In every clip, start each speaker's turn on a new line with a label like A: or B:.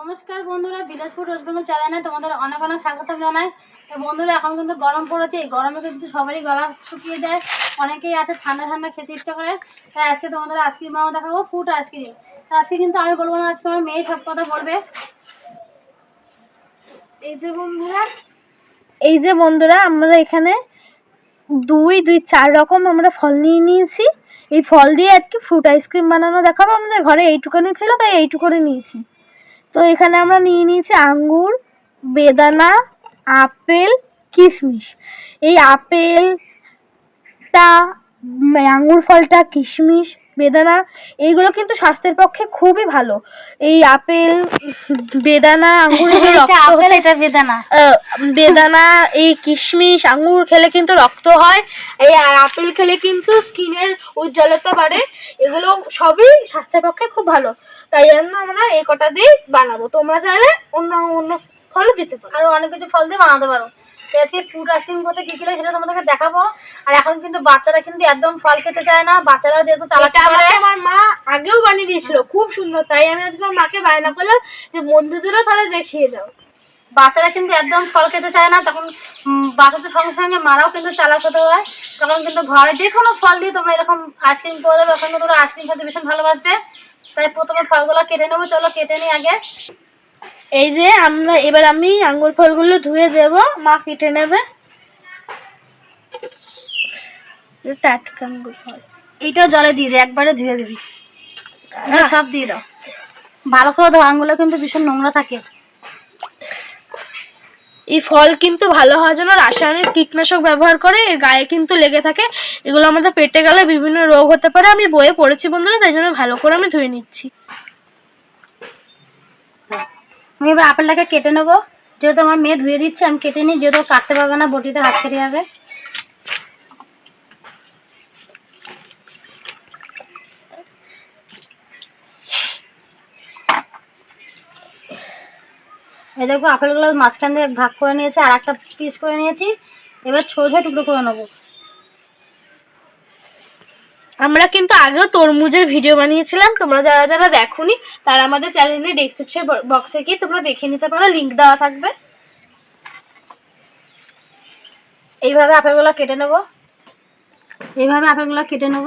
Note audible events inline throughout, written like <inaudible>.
A: নমস্কার বন্ধুরা, বিলাসপুর ওয়েস্ট বেঙ্গল চ্যানেলে তোমাদের অনেক অনেক স্বাগত জানাই। বন্ধুরা, এখন কিন্তু গরম পড়েছে, এই গরমে কিন্তু সবারই গলা শুকিয়ে যায়, অনেকেই আছে ঠান্ডা ঠান্ডা খেতে ইচ্ছা করে। তাই আজকে তোমাদের আইসক্রিম বানানো দেখাবো ফুড আইসক্রিম। তো আজকে কিন্তু আমি বলব না, আজকে আমার মেয়ে সব কথা বলবে।
B: এই যে বন্ধুরা, এই যে বন্ধুরা, আমরা এখানে দুই দুই, চার রকম আমরা ফল নিয়ে নিয়েছি। এই ফল দিয়ে আজকে ফ্রুট আইসক্রিম বানানো দেখাবো, আমাদের ঘরে এইটুখানি ছিল, তাই এইটুকুনি নিয়েছি। তো এখানে আমরা নিয়ে নিয়েছি আঙ্গুর বেদানা আপেল কিশমিশ। এই আপেলটা আঙ্গুর ফলটা কিশমিশ বেদানা এইগুলো কিন্তু স্বাস্থ্যের পক্ষে খুবই ভালো। এই আপেল বেদানা আঙ্গুর <laughs>
A: এটা আপেল এটা বেদানা।
B: বেদানা এই কিশমিশ আঙ্গুর খেলে কিন্তু রক্ত হয়। এই আর আপেল খেলে কিন্তু স্কিনের উজ্জ্বলতা বাড়ে। এগুলো সবই স্বাস্থ্যের পক্ষে খুব ভালো। তাই জন্য আমরা এই কটা দিয়ে বানাবো। তোমরা চাইলে অন্য অন্য ফলও দিতে পারো।
A: আরও অনেক কিছু ফল দিয়ে বানাতে পারো। তো আজকে ফ্রুট আইসক্রিম করতে কি ছিল সেটা তোমাদেরকে দেখাবো। আর এখন কিন্তু বাচ্চারা কিন্তু একদম ফল খেতে চায় না বাচ্চারা যেহেতু চালাতে পারে।
B: আমার মা আগেও বানিয়ে দিয়েছিল খুব সুন্দর তাই আমি আজকে আমার মাকে বায়না করলাম যে বন্ধুদেরও তাহলে দেখিয়ে দাও।
A: বাচ্চারা কিন্তু একদম ফল খেতে চায় না তখন বাচ্চাদের সঙ্গে সঙ্গে মারাও কিন্তু চালাক হতে হয়। তখন কিন্তু ঘরে যে কোনো ফল দিয়ে তোমরা এরকম আইসক্রিম করে দেবে এখন তোমরা আইসক্রিম খেতে ভীষণ ভালোবাসবে। তাই প্রথমে ফলগুলো কেটে নেব চলো কেটে নিই আগে।
B: এই যে আমরা এবার আমি আঙ্গুর ফলগুলো ধুয়ে দেব মা কেটে নেবে। টাটকা আঙ্গুর ফল।
A: এইটাও জলে দিয়ে দে একবারে ধুয়ে দিবি। সব দিয়ে দাও। ভালো করে দাও আঙুলে কিন্তু ভীষণ নোংরা থাকে।
B: এই ফল কিন্তু ভালো হওয়ার জন্য রাসায়নিক কীটনাশক ব্যবহার করে এর গায়ে কিন্তু লেগে থাকে। এগুলো আমাদের পেটে গেলে বিভিন্ন রোগ হতে পারে। আমি বইয়ে পড়েছি বন্ধুরা তাই জন্য ভালো করে আমি ধুয়ে নিচ্ছি।
A: আমি এবার আপেলটাকে কেটে নেব। যেহেতু আমার মেয়ে ধুয়ে দিচ্ছে, আমি কেটে নিই, যেহেতু কাটতে পারবে না, বটিতে হাত কেটে যাবে। এই দেখো, আপেলগুলো মাঝখান দিয়ে ভাগ করে নিয়েছি, আর একটা পিস করে নিয়েছি। এবার ছোট ছোট টুকরো করে নেব।
B: আমরা কিন্তু আগেও তরমুজের ভিডিও বানিয়েছিলাম, তোমরা যারা যারা দেখোনি তারা আমাদের চ্যানেলে ডেসক্রিপশন বক্সে গিয়ে তোমরা দেখে নিতে পারো লিঙ্ক দেওয়া থাকবে।
A: এইভাবে আপেলগুলো কেটে নেব। এইভাবে আপেলগুলো কেটে নেব।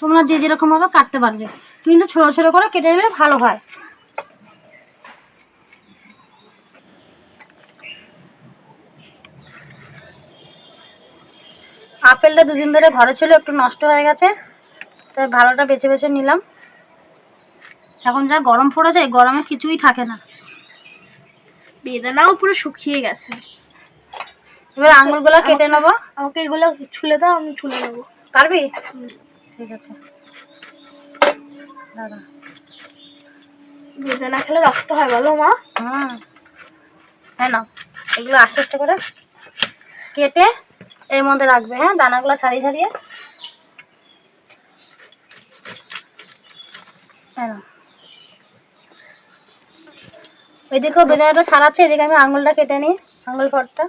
A: তোমরা যে যেরকম ভাবে কাটতে পারবে। কিন্তু ছোট ছোট করে কেটে নিলে ভালো হয়। আপেলটা দুদিন ধরে ঘরে ছিল একটু নষ্ট হয়ে গেছে। তাই ভালোটা বেছে বেছে নিলাম। এখন যা গরম পড়েছে এই গরমে কিছুই থাকে না।
B: বেদানাও পুরো শুকিয়ে গেছে।
A: এবার আঙুলগুলো কেটে নেব।
B: আমাকে এগুলো ছুলে দাও আমি ছুলে নেব।
A: পারবি? ঠিক আছে। দাদা
B: বেদানা খেলে রক্ত হয় বলো মা।
A: হুম। হ্যাঁ না এগুলো আস্তে আস্তে করে কেটে এর মধ্যে রাখবে হ্যাঁ দানাগুলো সারিয়ে না এদিকেও বেদানাটা ছাড়াচ্ছে এদিকে আমি আঙুলটা কেটে নিই আঙুল ফটটা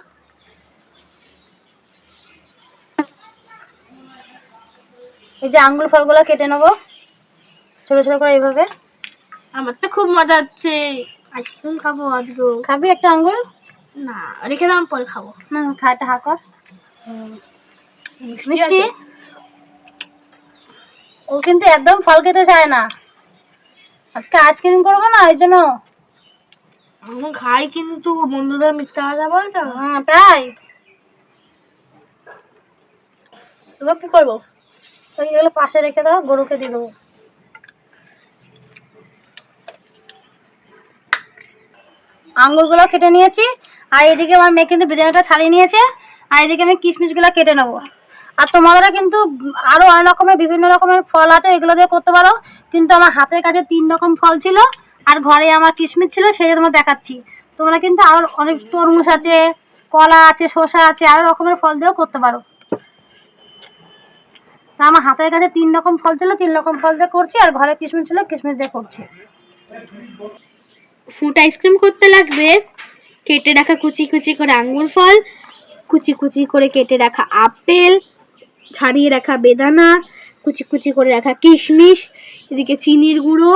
A: এই যে আঙুল ফলগুলো কেটে নেব ছোট ছোট করে এইভাবে।
B: আমার তো খুব মজা হচ্ছে। আইসক্রিম খাব আজকে
A: খাবি একটা আঙুল?
B: না রেখে দাম পরে খাব।
A: না খাইতে হা কর। মিষ্টি? ও কিন্তু একদম ফল খেতে চায় না। আজকে আইসক্রিম করব না ওই জন্য।
B: খাই কিন্তু বন্ধুদের মিথ্যা কথা বলতো
A: হ্যাঁ তাই।
B: এবার কি করব?
A: ওই এগুলো পাশে রেখে দাও গরুকে দিয়ে দেবো। আঙুরগুলো কেটে নিয়েছি আর এদিকে আমার মেয়ে কিন্তু বেদানাটা ছাড়িয়ে নিয়েছে। আর এদিকে আমি কিশমিশগুলো কেটে নেব। আর তোমাদেরও কিন্তু আরও অনেক রকমের, বিভিন্ন রকমের ফল আছে, এগুলো দিয়ে করতে পারো। কিন্তু আমার হাতের কাছে তিন রকম ফল ছিল, আর ঘরে আমার কিশমিশ ছিল, সেই জন্য দেখাচ্ছি। তোমরা কিন্তু আরও অনেক তরমুজ আছে, কলা আছে, শসা আছে, আরও রকমের ফল দিয়েও করতে পারো। তা আমার হাতের কাছে তিন রকম ফল ছিল, তিন রকম ফল দিয়ে করছি, আর ঘরে কিশমিশ ছিল, কিশমিশ দিয়ে করছি।
B: ফ্রুট আইসক্রিম করতে লাগবে, কেটে রাখা কুচি কুচি করে আঙ্গুর ফল কুচি কুচি করে কেটে রাখা আপেল, ছাড়িয়ে রাখা বেদানা, কুচি কুচি করে রাখা কিশমিশ, এদিকে চিনির গুঁড়ো,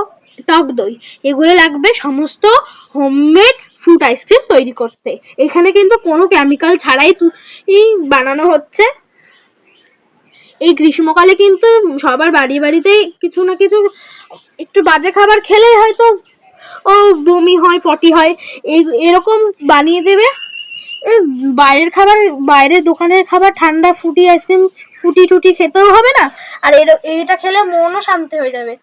B: টক দই। এগুলো লাগবে সমস্ত হোমমেড ফ্রুট আইসক্রিম তৈরি করতে। এখানে কিন্তু কোনো কেমিক্যাল ছাড়াই বানানো হচ্ছে। এই গ্রীষ্মকালে কিন্তু সবার বাড়ি বাড়িতে কিছু না কিছু একটু বাজে খাবার খেলে হয়তো, ও বমি হয়, পটি হয়, এই এরকম বানিয়ে দেবে। বাইরের খাবার, বাইরের দোকানের খাবার, ঠান্ডা ফুটি আইসক্রিম, ফুটি টুটি খেতেও হবে না? আর এইটা খেলে মনও শান্তি হয়ে যাবে।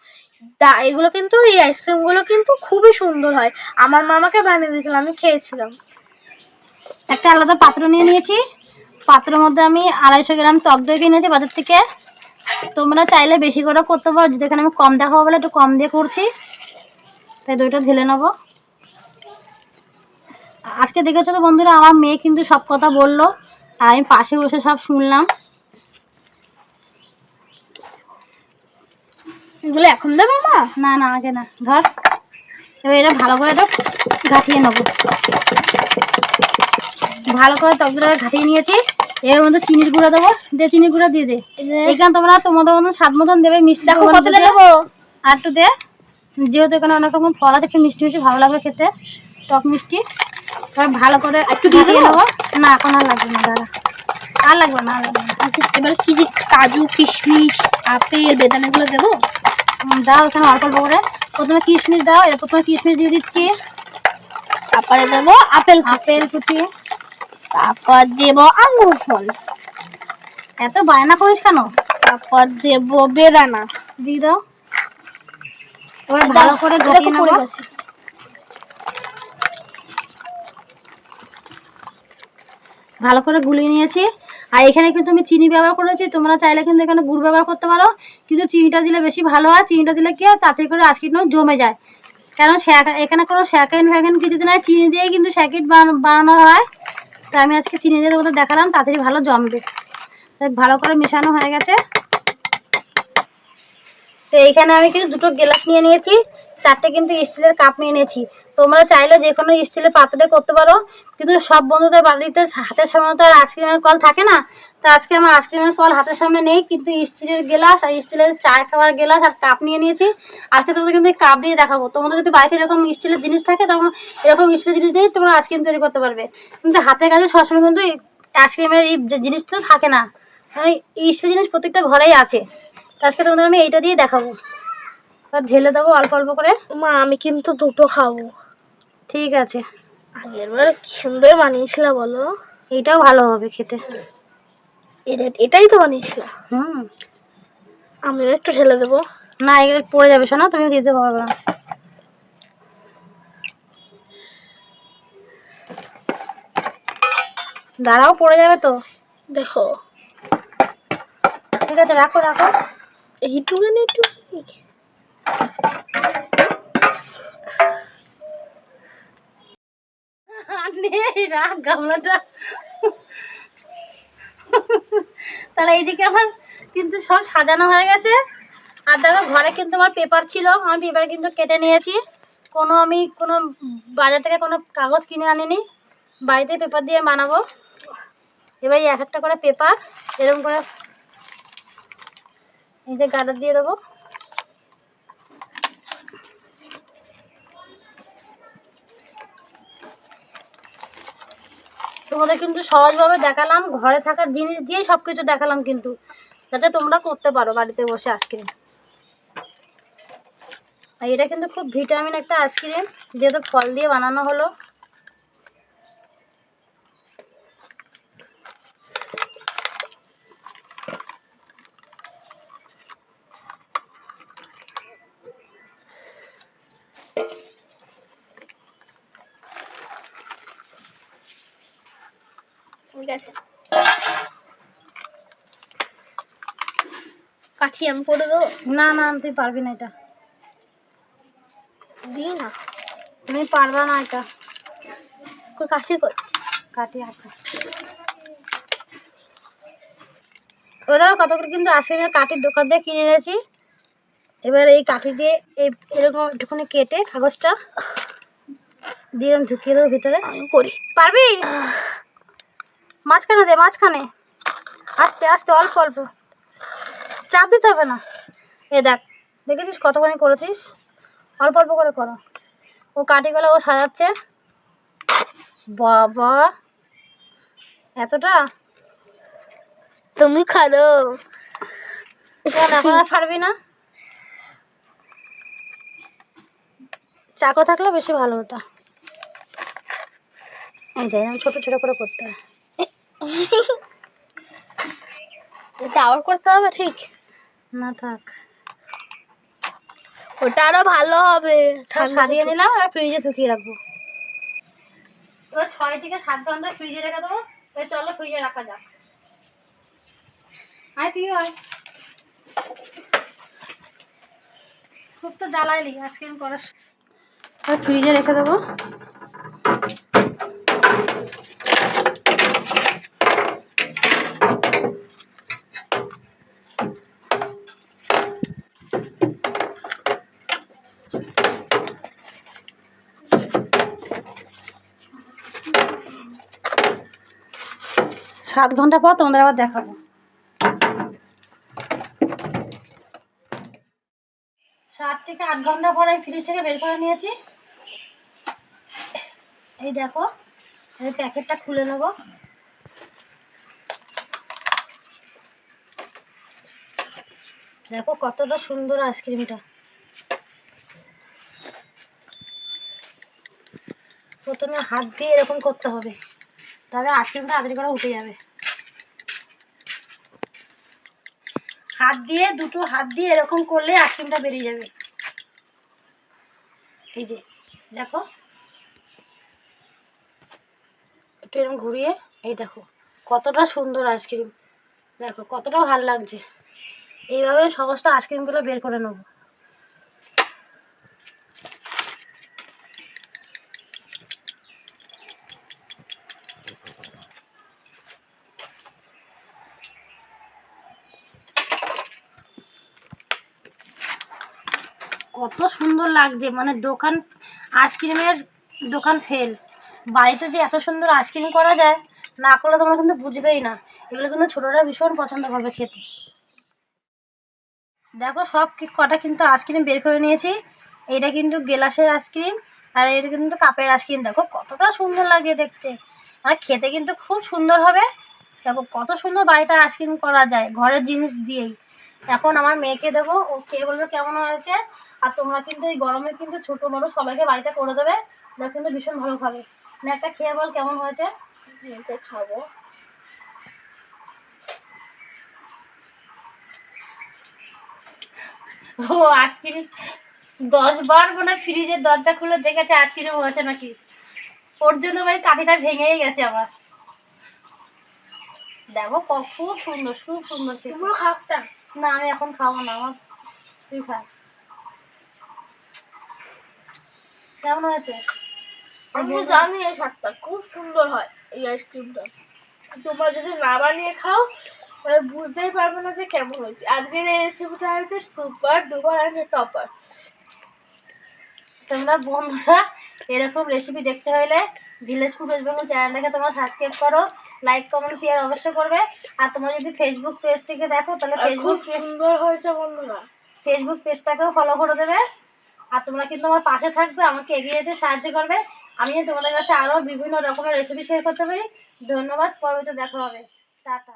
B: তা, এগুলো কিন্তু, এই আইসক্রিমগুলো কিন্তু খুবই সুন্দর হয়। আমার মামাকে বানিয়ে দিয়েছিল আমি খেয়েছিলাম।
A: একটা আলাদা পাত্র নিয়ে নিয়েছি। পাত্রের মধ্যে আমি আড়াইশো গ্রাম টক দই কিনেছি বাজার থেকে। তোমরা চাইলে বেশি করে করতে পারো। যদি এখানে আমি কম দেখাবো বলে একটু কম দিয়ে করছি। তাই দইটা ঢেলে নেব। আজকে দেখেছ তো বন্ধুরা আমার মেয়ে কিন্তু সব কথা বলল আর আমি পাশে বসে সব শুনলাম।
B: এগুলো এখন দেবো মা
A: না না আগে না ধর। এবার এটা ভালো করে এটা ঘাটিয়ে নেব। ভালো করে টকগুলো ঘাটিয়ে নিয়েছি। এর মধ্যে চিনির গুঁড়া দেবো দিয়ে চিনির গুঁড়া দিয়ে দে। এখানে তোমরা তোমাদের মতন স্বাদ মতন দেবে মিষ্টি
B: কতটা দেবো।
A: আর একটু দে যেহেতু এখানে অনেক রকম ফল আছে একটু মিষ্টি মিষ্টি ভালো লাগবে খেতে। টক মিষ্টি। ভালো করে একটু
B: দিয়ে
A: নেব। না এখন আর লাগবে না দাদা আর লাগবে না
B: এবার কি যে কাজু কিশমিশ আপেল বেদানাগুলো দেবো?
A: দাও এখানে অল্প অল্প করে। প্রথমে কিশমিশ দাও এর প্রথমে কিশমিশ দিয়ে দিচ্ছি।
B: তারপরে দেবো আপেল
A: আপেল কুচি।
B: তারপর দেবো আঙুর ফল।
A: এত বায়না করিস কেন?
B: তারপর দেবো বেদানা।
A: দিয়ে দাও। এবার ভালো করে ঘাটিয়ে নেব। ভালো করে গুলিয়ে নিয়েছি। আর এখানে কিন্তু আমি চিনি ব্যবহার করেছি, তোমরা চাইলে কিন্তু এখানে গুড় ব্যবহার করতে পারো। কিন্তু চিনিটা দিলে বেশি ভালো হয়, চিনিটা দিলে কি হয়, তাতে করে আজকিট জমে যায়। কারণ এখানে কোনো স্যাকেন্ড ফ্যাকেন্ড কিছু দিন চিনি দিয়ে কিন্তু স্যাকেট বানানো হয়। তাই আমি আজকে চিনি দিয়ে তোমাদের দেখালাম, তাড়াতাড়ি ভালো জমবে। ভালো করে মেশানো হয়ে গেছে। তো এইখানে আমি কিন্তু দুটো গ্লাস নিয়ে নিয়েছি। চারটে কিন্তু স্টিলের কাপ নিয়ে নিয়েছি তোমরা চাইলে যে কোনো স্টিলের পাত্রে করতে পারো, কিন্তু সব বন্ধুদের বাড়িতে হাতের সামনে তো আর আইসক্রিমের কল থাকে না। তা আজকে আমার আইসক্রিমের কল হাতের সামনে নেই, কিন্তু স্টিলের গ্লাস আর স্টিলের চা খাওয়ার গ্লাস আর কাপ নিয়ে নিয়েছি। আজকে তোমাদের কিন্তু কাপ দিয়ে দেখাবো। তোমাদের যদি বাড়িতে এরকম স্টিলের জিনিস থাকে, তখন এরকম স্টিলের জিনিস দিয়েই তোমরা আইসক্রিম তৈরি করতে পারবে। কিন্তু হাতের কাছে সবসময় কিন্তু আইসক্রিমের এই জিনিসটা থাকে না মানে স্টিলের জিনিস প্রত্যেকটা ঘরেই আছে। আজকে তোমাদের আমি এইটা দিয়ে দেখাবো। এবার ঢেলে দেবো অল্প অল্প করে।
B: মা আমি কিন্তু দুটো খাব।
A: ঠিক আছে।
B: আগের বার সুন্দর বানিয়েছিল বলো?
A: এটাও ভালো হবে খেতে।
B: এটা- এটাই তো বানিয়েছিল।
A: হুম।
B: আমিও একটু ঢেলে দেবো।
A: না এগুলো পড়ে যাবে শোনা তুমি দিতে পারবে না। দাঁড়াও পড়ে যাবে তো?
B: দেখো।
A: ঠিক আছে রাখো রাখো।
B: এইটুখানি একটু।
A: রাখ গামলাটা। তাহলে আমার কিন্তু সব সাজানো হয়ে গেছে। আর দেখো, ঘরে কিন্তু আমার পেপার ছিল। পেপার কিন্তু কেটে নিয়েছি। কোনো আমি কোনো বাজার থেকে কোনো কাগজ কিনে আনিনি। বাড়িতে পেপার দিয়ে বানাবো। এবার এক একটা করে পেপার এরকম করে এই যে দিয়ে দেবো। তোমাদের কিন্তু সহজভাবে দেখালাম, ঘরে থাকার জিনিস দিয়েই সব কিছু দেখালাম কিন্তু। যাতে তোমরা করতে পারো বাড়িতে বসে আইসক্রিম। আর এটা কিন্তু খুব ভিটামিন একটা আইসক্রিম, যেহেতু ফল দিয়ে বানানো হলো।
B: আছে। কাঠি আমি করে দেবো?
A: না না তুই পারবি না এটা।
B: দিই না।
A: তুমি পারবা না এটা।
B: কাঠি কই?
A: কাটি আছে। ওরাও কত করে কিন্তু আইসক্রিমের কাঠির দোকান দিয়ে কিনে এনেছি। এবার এই কাঠি দিয়ে এই এরকম একটুখানি কেটে কাগজটা দিয়ে এরকম ঢুকিয়ে দেবো ভিতরে।
B: আমি করি।
A: পারবি? মাঝখানে দে মাঝখানে। আস্তে আস্তে অল্প অল্প। চাপ দিতে হবে না। এ দেখ দেখেছিস কতখানি করেছিস? অল্প অল্প করে করো। ও কাঠিগুলো ও সাজাচ্ছে। বাবা এতটা?
B: তুমি খালো
A: এখন আর পারবি না। চাকু থাকলে বেশি ভালো হতো। এই দেখ ছোট ছোট করে করতে হয়।
B: এটা আবার করতে হবে ঠিক?
A: না থাক।
B: ওটা আরও ভালো হবে।
A: সব সাজিয়ে নিলাম আর ফ্রিজে ঢুকিয়ে রাখব। এবার ছয় থেকে সাত ঘণ্টা ফ্রিজে রেখে দেবো। এবার চলো ফ্রিজে রাখা যাক। আয় তুই আয়। খুব তো জ্বালাইলি আইসক্রিম করার এবার ফ্রিজে রেখে দেবো। সাত ঘণ্টা পর তোমাদের আবার দেখাবো সাত থেকে আট ঘণ্টা পর আমি ফ্রিজ থেকে বের করে নিয়েছি। এই দেখো, এই প্যাকেটটা খুলে নেব। দেখো কতটা সুন্দর আইসক্রিমটা প্রথমে হাত দিয়ে এরকম করতে হবে। তবে আইসক্রিমটা তাড়াতাড়ি করে উঠে যাবে। হাত দিয়ে, দুটো হাত দিয়ে এরকম করলে আইসক্রিমটা বেরিয়ে যাবে। এই যে, দেখো। একটু এরকম ঘুরিয়ে, এই দেখো, কতটা সুন্দর আইসক্রিম। দেখো কতটা ভালো লাগছে। এইভাবে সমস্ত আইসক্রিমগুলো বের করে নেব। কত সুন্দর লাগছে। মানে দোকান আইসক্রিমের দোকান ফেল বাড়িতে যে এত সুন্দর আইসক্রিম করা যায়, না করলে তোমরা কিন্তু বুঝবেই না। এগুলো কিন্তু ছোটরা ভীষণ পছন্দ করবে খেতে। দেখো সব কটা কিন্তু আইসক্রিম বের করে নিয়েছি। এটা কিন্তু গেলাসের আইসক্রিম আর এটা কিন্তু কাপের আইসক্রিম। দেখো কতটা সুন্দর লাগে দেখতে। আর খেতে কিন্তু খুব সুন্দর হবে। দেখো কত সুন্দর বাড়িতে আইসক্রিম করা যায়, ঘরের জিনিস দিয়েই। এখন আমার মেয়েকে দেবো, ও খেয়ে বলবে কেমন হয়েছে। আর তোমরা কিন্তু এই গরমে কিন্তু ছোট বড় সবাইকে বাড়িতে করে দেবে। ওরা কিন্তু ভীষণ ভালো খাবে। না একটা খেয়ে বল কেমন হয়েছে?
B: খাব।
A: ও দশ বার মনে ফ্রিজের দরজা খুলে দেখেছে আইসক্রিম হয়েছে নাকি? ওর জন্য ভাই কাঠিটা ভেঙেই গেছে আবার। দেখো খুব সুন্দর খুব সুন্দর
B: পুরো
A: না আমি এখন খাব না আমার তুই খা। কেমন হয়েছে
B: আমি তো জানি এই স্বাদটা খুব সুন্দর হয় এই আইসক্রিমটা তোমরা যদি না বানিয়ে খাও তাহলে বুঝতেই পারবে না যে কেমন হয়েছে। আজকের এই রেসিপিটা হচ্ছে সুপার ডুপার অ্যান্ড টপার
A: তোমরা বন্ধুরা এরকম রেসিপি দেখতে হলে ভিলেজ ফুড ওয়েস্ট বেঙ্গল চ্যানেলটাকে তোমরা সাবস্ক্রাইব করো লাইক কমেন্ট শেয়ার অবশ্যই করবে। আর তোমরা যদি ফেসবুক পেজ থেকে দেখো তাহলে ফেসবুক পেজ
B: সুন্দর হয়েছে বন্ধুরা।
A: ফেসবুক পেজটাকেও ফলো করে দেবে। আর তোমরা কিন্তু আমার পাশে থাকবে, আমাকে এগিয়ে যেতে সাহায্য করবে? আমি তোমাদের কাছে আরও বিভিন্ন রকমের রেসিপি শেয়ার করতে পারি। ধন্যবাদ পরবর্তী দেখা হবে। টাটা।